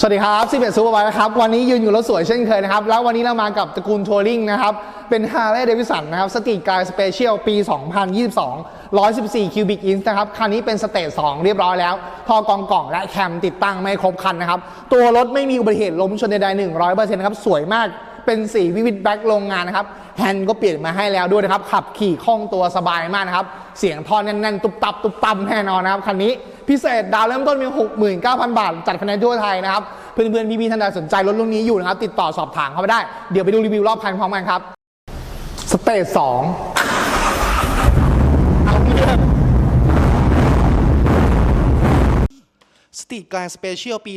สวัสดีครับสิบเอ็ดซูเปอร์ไบค์ครับ วันนี้ยืนอยู่รถสวยเช่นเคยนะครับ แล้ววันนี้เรามากับตระกูลทัวริงนะครับ เป็น Harley Davidson นะครับสตรีทกายสเปเชียลปี 2022 114 คิวบิกอินช์นะครับ คันนี้เป็นสเตจ2เรียบร้อยแล้วท่อกองกล่องและแคมติดตั้งไม่ครบคันนะครับ ตัวรถไม่มีอุบัติเหตุล้มชนใดๆ100%นะครับสวยมากเป็นสีวิวิดแบ็คโรงงานนะครับแฮนด์ก็เปลี่ยนมาให้แล้วด้วยนะครับ ขับขี่คล่องตัวสบายมากนะครับ เสียงท่อแน่นๆ ตุบตับตุบตับแน่นอนนะครับคันนี้ พิเศษดาวเริ่มต้นเพียง69,000 บาท จัดคะแนนทั่วไทยนะครับ เพื่อนๆ พี่ๆท่านใดสนใจรถรุ่นนี้อยู่นะครับ ติดต่อสอบถามเข้าไปได้ เดี๋ยวไปดูรีวิวรอบคันพร้อมกันครับสเตจสองเอาเรื่อง ตรีทแกรนสเปเชียลปี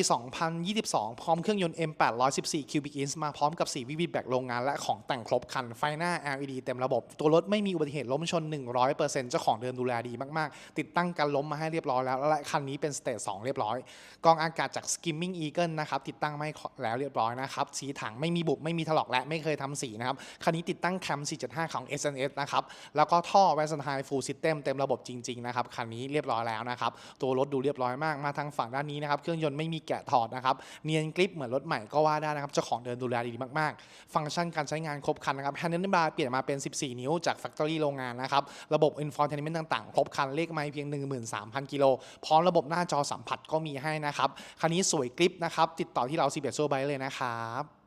2022 พร้อมเครื่องยนต์ M814 Cubic Inch มาพร้อมกับสีวิวิดแบกโรงงานและของแต่งครบคัน ไฟหน้า LED เต็มระบบ ตัวรถไม่มีอุบัติเหตุล้มชน 100%เจ้าของเดิมดูแลดีมาก ๆ ติดตั้งกันล้มมาให้เรียบร้อยแล้ว และคันนี้เป็นสเตจ2เรียบร้อย กองอากาศจาก Skimming Eagle นะครับติดตั้งไม่แล้วเรียบร้อยนะครับสีถังไม่มีบุบไม่มีถลอกและไม่เคยทำสีนะครับคันนี้ติดตั้งแคม475ของ SNS นะครับแล้วก็ท่อ v a s o n h i Full System เต็มระบบจริงๆนะครับคันนี้เรียบร้อยแล้วนะครับตัวรถดูเรียบร้อยมากมาทางฝั่งด้านนี้นะครับ เครื่องยนต์ไม่มีแกะถอดนะครับ เนียนกริปเหมือนรถใหม่ก็ว่าได้นะครับ เจ้าของเดินดูแลดีมากๆ ฟังก์ชันการใช้งานครบครันนะครับแฮนด์ลบาร์เปลี่ยนมาเป็น 14 นิ้วจากแฟคทอรี่โรงงานนะครับ ระบบ Infotainment ต่างๆ ครบครัน เลขไม้เพียง 13,000 กิโล พร้อมระบบหน้าจอสัมผัสก็มีให้นะครับ คันนี้สวยกริปนะครับ ติดต่อที่เรา11โซบายเลยนะครับ